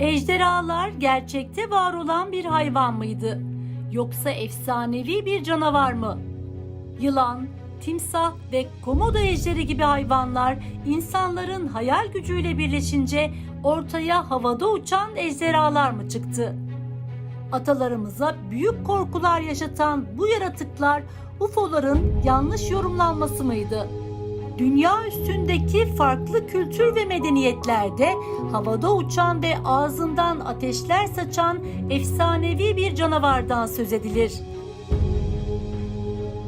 Ejderhalar gerçekte var olan bir hayvan mıydı? Yoksa efsanevi bir canavar mı? Yılan, timsah ve komodo ejderi gibi hayvanlar insanların hayal gücüyle birleşince ortaya havada uçan ejderhalar mı çıktı? Atalarımıza büyük korkular yaşatan bu yaratıklar UFO'ların yanlış yorumlanması mıydı? Dünya üstündeki farklı kültür ve medeniyetlerde havada uçan ve ağzından ateşler saçan efsanevi bir canavardan söz edilir.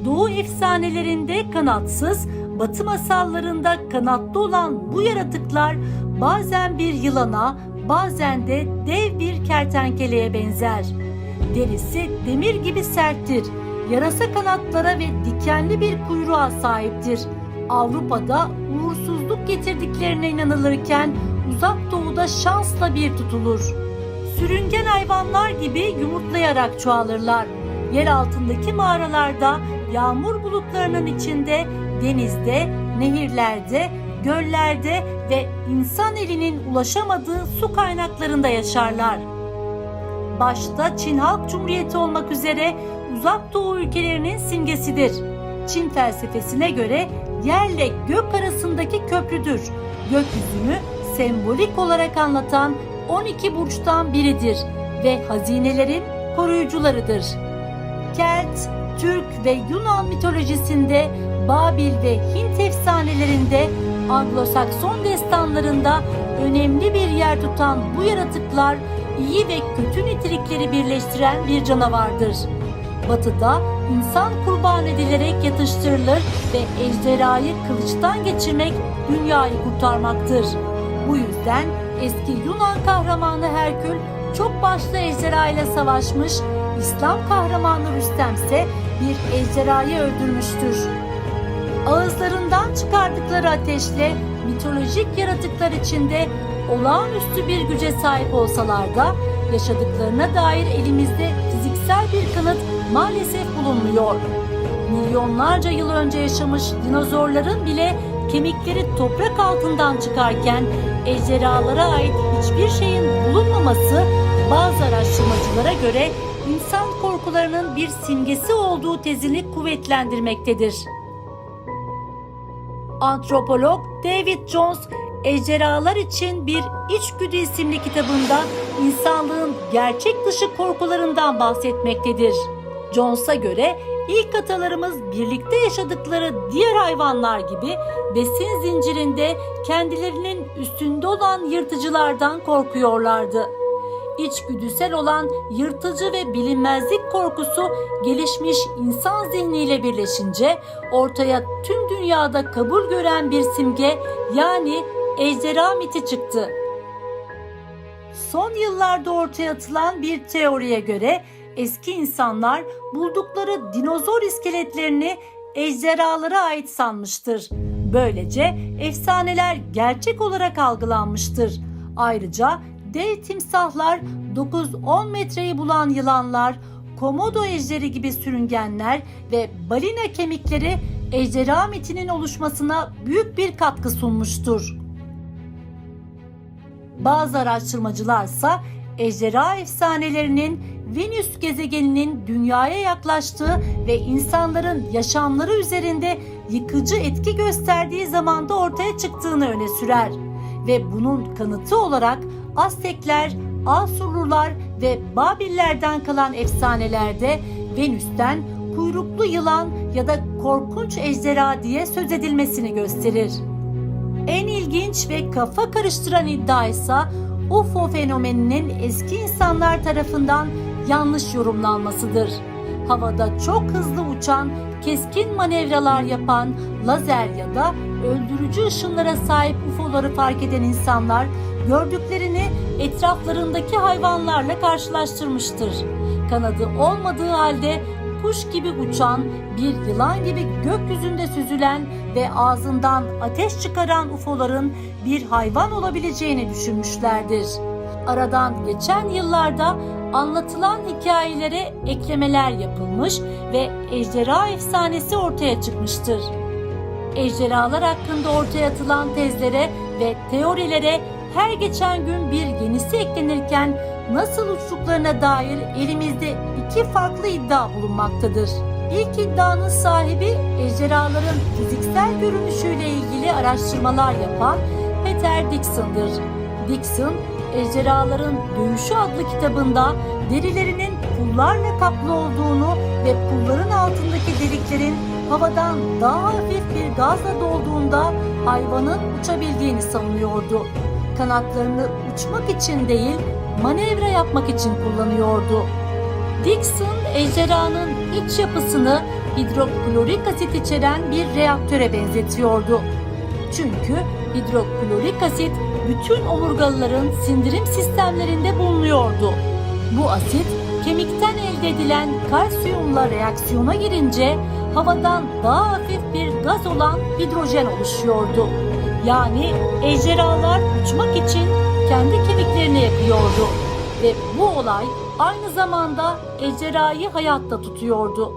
Doğu efsanelerinde kanatsız, batı masallarında kanatlı olan bu yaratıklar bazen bir yılana, bazen de dev bir kertenkeleye benzer. Derisi demir gibi serttir. Yarasa kanatlara ve dikenli bir kuyruğa sahiptir. Avrupa'da uğursuzluk getirdiklerine inanılırken uzak doğuda şansla bir tutulur. Sürüngen hayvanlar gibi yumurtlayarak çoğalırlar. Yer altındaki mağaralarda, yağmur bulutlarının içinde, denizde, nehirlerde, göllerde ve insan elinin ulaşamadığı su kaynaklarında yaşarlar. Başta Çin Halk Cumhuriyeti olmak üzere uzak doğu ülkelerinin simgesidir. Çin felsefesine göre yerle gök arasındaki köprüdür. Gökyüzünü sembolik olarak anlatan 12 burçtan biridir ve hazinelerin koruyucularıdır. Kelt, Türk ve Yunan mitolojisinde, Babil ve Hint efsanelerinde, Anglo-Sakson destanlarında önemli bir yer tutan bu yaratıklar iyi ve kötü nitelikleri birleştiren bir canavardır. Batı'da insan kurban edilerek yatıştırılır ve ejderhayı kılıçtan geçirmek dünyayı kurtarmaktır. Bu yüzden eski Yunan kahramanı Herkül çok başlı ejderha ile savaşmış, İslam kahramanı Rüstem ise bir ejderhayı öldürmüştür. Ağızlarından çıkardıkları ateşle mitolojik yaratıklar içinde olağanüstü bir güce sahip olsalar da yaşadıklarına dair elimizde fiziksel bir kanıt maalesef bulunmuyor. Milyonlarca yıl önce yaşamış dinozorların bile kemikleri toprak altından çıkarken ejderhalara ait hiçbir şeyin bulunmaması bazı araştırmacılara göre insan korkularının bir simgesi olduğu tezini kuvvetlendirmektedir. Antropolog David Jones Ejderhalar için bir İçgüdü isimli kitabında insanlığın gerçek dışı korkularından bahsetmektedir. Jones'a göre ilk atalarımız birlikte yaşadıkları diğer hayvanlar gibi besin zincirinde kendilerinin üstünde olan yırtıcılardan korkuyorlardı. İçgüdüsel olan yırtıcı ve bilinmezlik korkusu gelişmiş insan zihniyle birleşince ortaya tüm dünyada kabul gören bir simge yani ejderha miti çıktı. Son yıllarda ortaya atılan bir teoriye göre eski insanlar buldukları dinozor iskeletlerini ejderhalara ait sanmıştır. Böylece efsaneler gerçek olarak algılanmıştır. Ayrıca dev timsahlar, 9-10 metreyi bulan yılanlar, komodo ejderi gibi sürüngenler ve balina kemikleri ejderha mitinin oluşmasına büyük bir katkı sunmuştur. Bazı araştırmacılarsa ejderha efsanelerinin Venüs gezegeninin dünyaya yaklaştığı ve insanların yaşamları üzerinde yıkıcı etki gösterdiği zamanda ortaya çıktığını öne sürer. Ve bunun kanıtı olarak Aztekler, Asurlular ve Babillerden kalan efsanelerde Venüs'ten kuyruklu yılan ya da korkunç ejderha diye söz edilmesini gösterir. En ilginç ve kafa karıştıran iddia ise UFO fenomeninin eski insanlar tarafından yanlış yorumlanmasıdır. Havada çok hızlı uçan, keskin manevralar yapan, lazer ya da öldürücü ışınlara sahip UFO'ları fark eden insanlar gördüklerini etraflarındaki hayvanlarla karşılaştırmıştır. Kanadı olmadığı halde kuş gibi uçan, bir yılan gibi gökyüzünde süzülen ve ağzından ateş çıkaran UFO'ların bir hayvan olabileceğini düşünmüşlerdir. Aradan geçen yıllarda anlatılan hikayelere eklemeler yapılmış ve ejderha efsanesi ortaya çıkmıştır. Ejderhalar hakkında ortaya atılan tezlere ve teorilere her geçen gün bir yenisi eklenirken nasıl uçtuklarına dair elimizde iki farklı iddia bulunmaktadır. İlk iddianın sahibi ejderhaların fiziksel görünüşüyle ilgili araştırmalar yapan Peter Dixon'dır. Dixon, Ejderhaların Dövüşü adlı kitabında derilerinin pullarla kaplı olduğunu ve pulların altındaki deliklerin havadan daha hafif bir gazla dolduğunda hayvanın uçabildiğini savunuyordu. Kanatlarını uçmak için değil, manevra yapmak için kullanıyordu. Dixon, ejderhanın iç yapısını hidroklorik asit içeren bir reaktöre benzetiyordu. Çünkü hidroklorik asit bütün omurgalıların sindirim sistemlerinde bulunuyordu. Bu asit kemikten elde edilen kalsiyumla reaksiyona girince havadan daha hafif bir gaz olan hidrojen oluşuyordu. Yani ejderhalar uçmak için kendi kemiklerini yakıyordu ve bu olay aynı zamanda ejderhayı hayatta tutuyordu.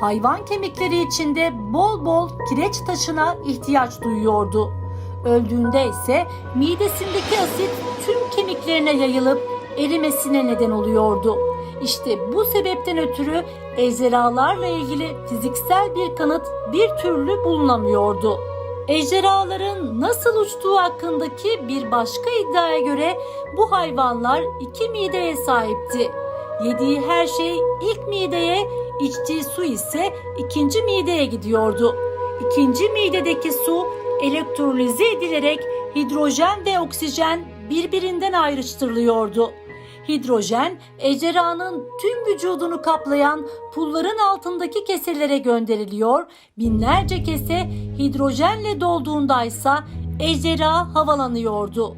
Hayvan kemikleri içinde bol bol kireç taşına ihtiyaç duyuyordu. Öldüğünde ise midesindeki asit tüm kemiklerine yayılıp erimesine neden oluyordu. İşte bu sebepten ötürü ejderhalarla ilgili fiziksel bir kanıt bir türlü bulunamıyordu. Ejderhaların nasıl uçtuğu hakkındaki bir başka iddiaya göre bu hayvanlar iki mideye sahipti. Yediği her şey ilk mideye, içtiği su ise ikinci mideye gidiyordu. İkinci midedeki su elektrolize edilerek hidrojen ve oksijen birbirinden ayrıştırılıyordu. Hidrojen ejderhanın tüm vücudunu kaplayan pulların altındaki keselere gönderiliyor. Binlerce kese hidrojenle dolduğundaysa ejderha havalanıyordu.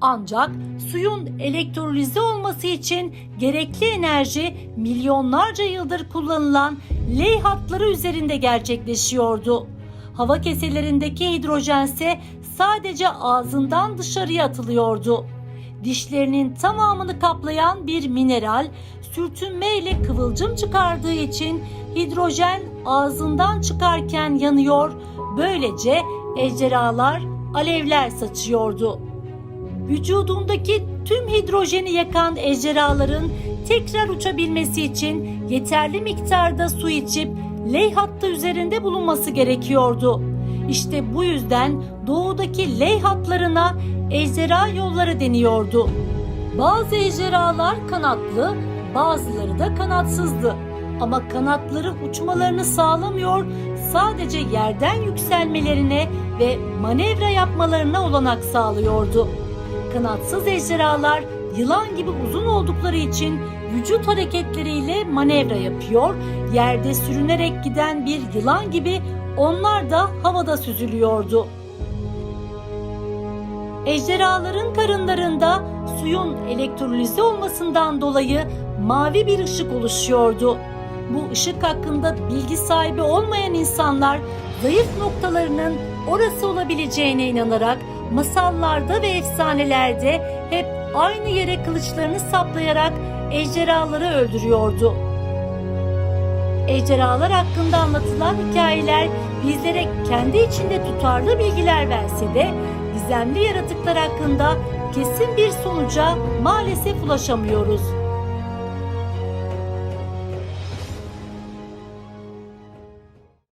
Ancak suyun elektrolize olması için gerekli enerji milyonlarca yıldır kullanılan Ley hatları üzerinde gerçekleşiyordu. Hava keselerindeki hidrojense sadece ağzından dışarıya atılıyordu. Dişlerinin tamamını kaplayan bir mineral sürtünmeyle kıvılcım çıkardığı için hidrojen ağzından çıkarken yanıyor. Böylece ejderhalar alevler saçıyordu. Vücudundaki tüm hidrojeni yakan ejderhaların tekrar uçabilmesi için yeterli miktarda su içip ley hattı üzerinde bulunması gerekiyordu. İşte bu yüzden doğudaki ley hatlarına ejderha yolları deniyordu. Bazı ejderhalar kanatlı, bazıları da kanatsızdı. Ama kanatları uçmalarını sağlamıyor, sadece yerden yükselmelerine ve manevra yapmalarına olanak sağlıyordu. Kanatsız ejderhalar yılan gibi uzun oldukları için vücut hareketleriyle manevra yapıyor, yerde sürünerek giden bir yılan gibi onlar da havada süzülüyordu. Ejderhaların karınlarında suyun elektrolize olmasından dolayı mavi bir ışık oluşuyordu. Bu ışık hakkında bilgi sahibi olmayan insanlar zayıf noktalarının orası olabileceğine inanarak masallarda ve efsanelerde hep aynı yere kılıçlarını saplayarak ejderhaları öldürüyordu. Ejderhalar hakkında anlatılan hikayeler bizlere kendi içinde tutarlı bilgiler verse de gizemli yaratıklar hakkında kesin bir sonuca maalesef ulaşamıyoruz.